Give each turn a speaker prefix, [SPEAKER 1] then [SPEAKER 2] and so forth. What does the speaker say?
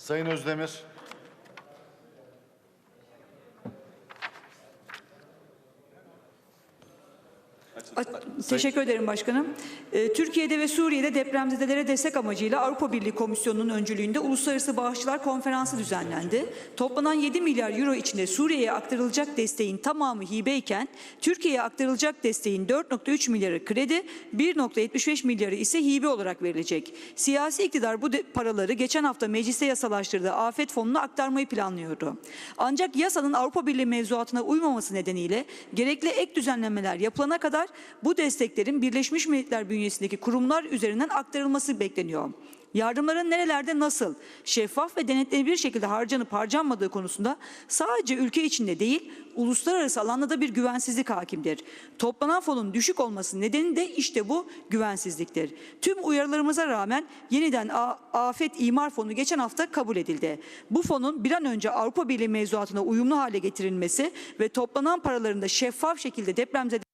[SPEAKER 1] Sayın Özdemir.
[SPEAKER 2] Teşekkür ederim başkanım. Ee, Türkiye'de ve Suriye'de depremzedelere destek amacıyla Avrupa Birliği Komisyonu'nun öncülüğünde Uluslararası Bağışçılar Konferansı düzenlendi. Toplanan 7 milyar euro içinde Suriye'ye aktarılacak desteğin tamamı hibeyken Türkiye'ye aktarılacak desteğin 4.3 milyarı kredi, 1.75 milyarı ise hibe olarak verilecek. Siyasi iktidar bu paraları geçen hafta mecliste yasalaştırdığı afet fonuna aktarmayı planlıyordu. Ancak yasanın Avrupa Birliği mevzuatına uymaması nedeniyle gerekli ek düzenlemeler yapılana kadar bu desteklerin Birleşmiş Milletler bünyesindeki kurumlar üzerinden aktarılması bekleniyor. Yardımların nerelerde nasıl, şeffaf ve denetlenebilir şekilde harcanıp harcanmadığı konusunda sadece ülke içinde değil, uluslararası alanda da bir güvensizlik hakimdir. Toplanan fonun düşük olması nedeni de işte bu güvensizliktir. Tüm uyarılarımıza rağmen yeniden Afet İmar Fonu geçen hafta kabul edildi. Bu fonun bir an önce Avrupa Birliği mevzuatına uyumlu hale getirilmesi ve toplanan paraların da şeffaf şekilde depremzede